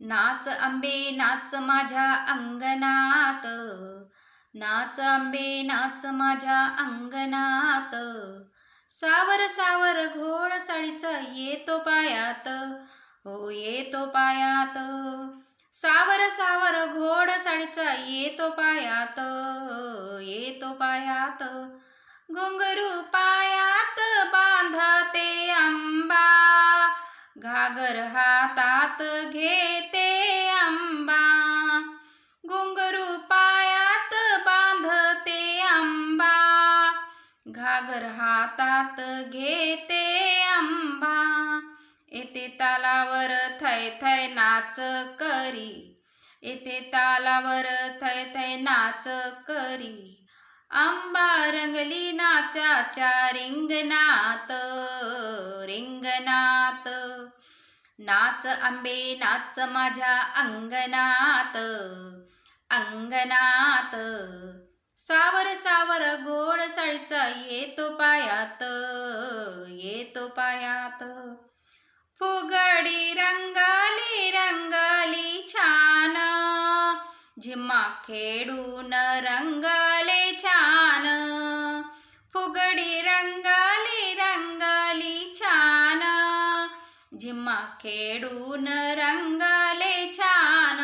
नाच आंबे नाच माझ्या अंगणात. नाच आंबे नाच माझ्या अंगणात. सावर सावर घोड साडीचा येतो पायात. हो येतो पायात. सावर सावर घोड साडीचा येतो पायात. येतो पायात. घुंगरू पायात बांधते आंबा. घागर हातात घेते आंबा. घुंगरू पायात बांधते आंबा. घागर हातात घेते आंबा. येते तालावर थै थै नाच करी. येते तालावर थै थै नाच करी. आंबा रंगली नाचाच्या रिंगणात रिंगणात. नाच आंबे नाच माझ्या अंगणात अंगणात. सावर सावर गोड साळीचा येतो पायात येतो पायात. फुगडी रंगाली रंगाली झिम्मा खेळून रंगले छान. फुगडी रंगाली रंगाली छान. झिम्मा खेळून रंगले छान.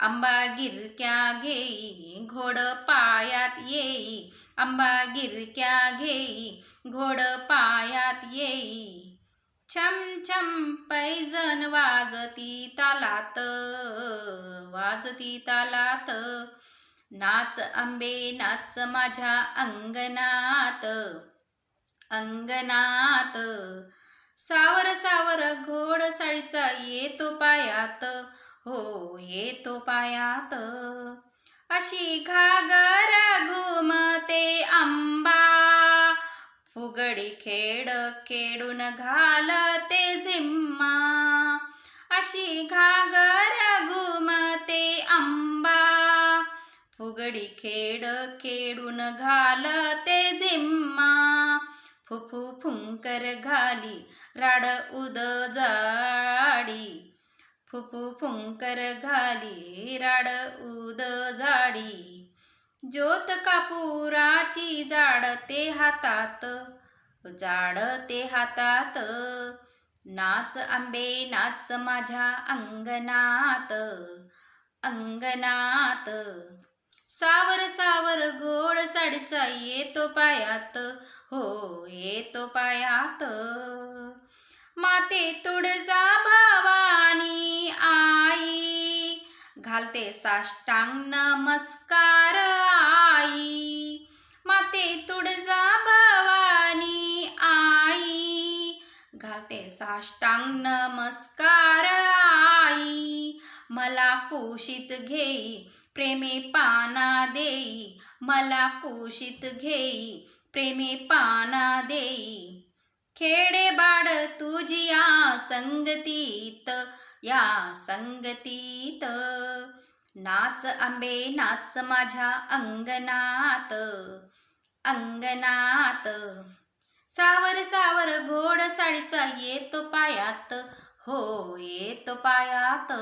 आंबा गिरक्या घेई घोड पायात येई. आंबा गिरक्या घेई घोड पायात येई. छम छम पैजन वाजती तालात. वाजती तालात नाच आंबे नाच माझ्या अंगणात. अंगणात. सावर सावर घोडसाळीचा येतो पायात. हो येतो पायात. अशी घागर घुमते आंबा. फुगडी खेड खेडून घालते झिम्मा. अशी घागर फुगडी खेडून घाल ते झिम्मा. फुफू फुंकर घाली राड उद जाडी फुफू फुंकर घाली राड उद जाडी ज्योत कापुराची जाडते हातात जाडते हातात. नाच आंबे नाच माझ्या अंगणात अंगणात. सावर सावर घोड साडीचा येतो पायात. हो येतो पायात. माते तुडजा भवानी आई. घालते साष्टांग नमस्कार आई. माते तुडजा भवानी आई. घालते साष्टांग नमस्कार आई. मला कुशीत घेई प्रेमे पाना देई मला कुशीत घेई प्रेमे पाना देई. खेडे बाड तुझी या संगतीत या संगतीत. नाच आंबे नाच माझ्या अंगणात अंगणात. सावर सावर घोड साडीचा येतो पायात हो येतो पायात.